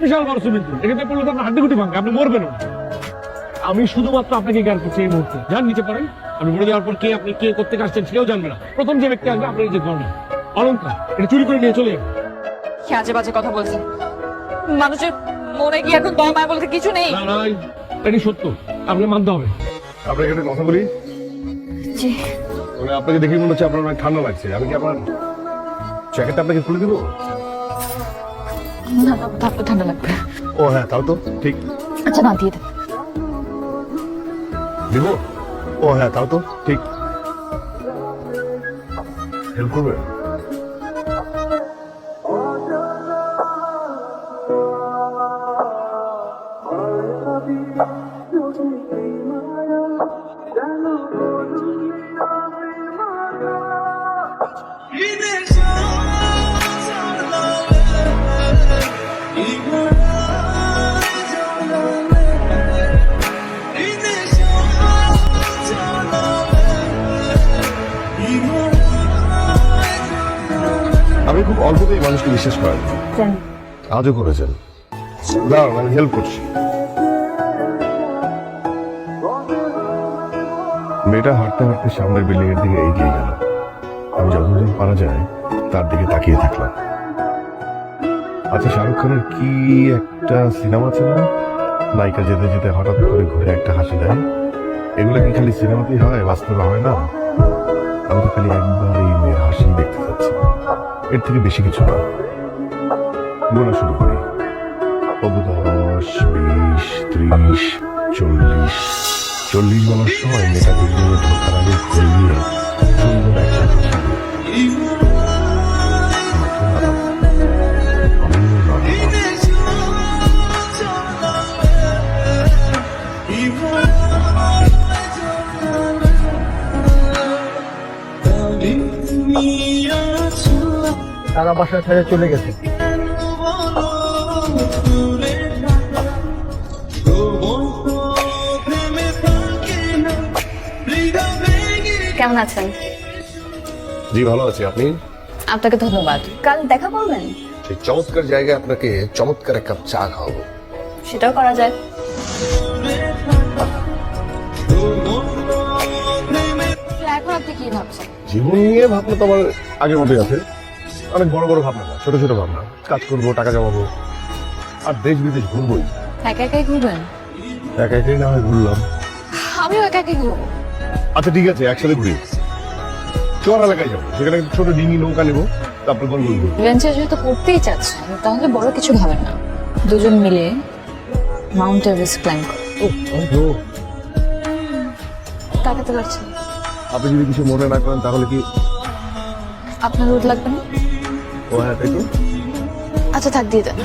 বিশাল বড় swimming pool এখানে পড়লে তো আপনার হাড্ডি গুটি ভাঙবে আপনি মরবেন না। আমি শুধুমাত্র আপনাকে জ্ঞান করছি এই মুহূর্তে। যান নিচে পারেন আমি বলে দেওয়ার পর কে আপনি কে করতে আসছেন সেও জানবে না। প্রথম যে ব্যক্তি আসবে আপনার যে ধর্ম অলঙ্কার এটা চুরি করে নিয়ে চলে যাবে আজে বাজে কথা বলছেন মানুষের মনে কি এখন দয়া মায়া বলতে কিছু নেই? না না এটি সত্য। আপনি মানতে হবে। আপনার এখানে কথা বলি? জি। মানে আপনাকে দেখে মনে হচ্ছে আপনার অনেক ঠান্ডা লাগছে। আমি কি আপনার জ্যাকেটটা আপনাকে খুলে দেবো? না না তারপর ঠান্ডা লাগবে। ও হ্যাঁ তাও তো ঠিক। আচ্ছা না দিয়ে দেন দিব ও হ্যাঁ তাও তো ঠিক। হেল্প করবে? আপনি খুব অল্পতেই মানুষকে বিশ্বাস করেন আজও করেছেন। দাঁড়ান আমি হেল্প করছি। মেয়েটা হাঁটতে হাঁটতে সামনের বিল্ডিং এর দিকে এগিয়ে গেল। আমি যতদূর পারা যায় তার দিকে তাকিয়ে থাকলাম। আচ্ছা শাহরুখ খানের কি একটা সিনেমা না? নায়িকা যেতে যেতে হঠাৎ করে ঘুরে একটা হাসি দেয়। এগুলো কি খালি সিনেমাতেই হয়? বাস্তবে হয় না? আমি তো খালি একবার এই মেয়ের হাসি দেখতে চাচ্ছি। এর থেকে বেশি কিছু না। গোনা শুরু করি। দশ, বিশ, ত্রিশ, চল্লিশ চল্লিশ বলার সময় মেয়েটা বিল্ডিংয়ে ঢোকার ঘুরিয়ে তারা বাসায় ছেড়ে চলে গেছে। কেমন আছেন? জি ভালো আছি। আপনি? আপনাকে ধন্যবাদ। কাল দেখা করবেন? সেই চমৎকার জায়গায় আপনাকে চমৎকার এক কাপ চা খাওয়াবো। সেটাও করা যায়। এখন আপনি কি ভাবছেন? জীবন নিয়ে ভাবনা তো আমার আগের মতোই আছে। অনেক বড় বড় ভাবনা না ছোট ছোট ভাবনা। কাজ করব টাকা জমাবো আর দেশ বিদেশ ঘুরবোই একা একাই ঘুরবেন? একা একাই না হয় ঘুরলাম। আমিও একা একাই ঘুরবো। আচ্ছা ঠিক আছে একসাথে ঘুরি। চর এলাকায় যাব সেখানে একটা ছোট ডিঙি নৌকা নেব তারপর গল্প ঘুরবো অ্যাডভেঞ্চার যেহেতু করতেই চাচ্ছেন তাহলে বড় কিছু ভাবেন না। দুজন মিলে মাউন্ট এভারেস্ট ক্লাইম্ব ও আমি তো তাকাতে পারছেন আপনি যদি কিছু মনে না করেন তাহলে কি আপনার রোদ লাগবে না? ও হ্যাঁ তাই তো। আচ্ছা থাক দিয়ে দেন।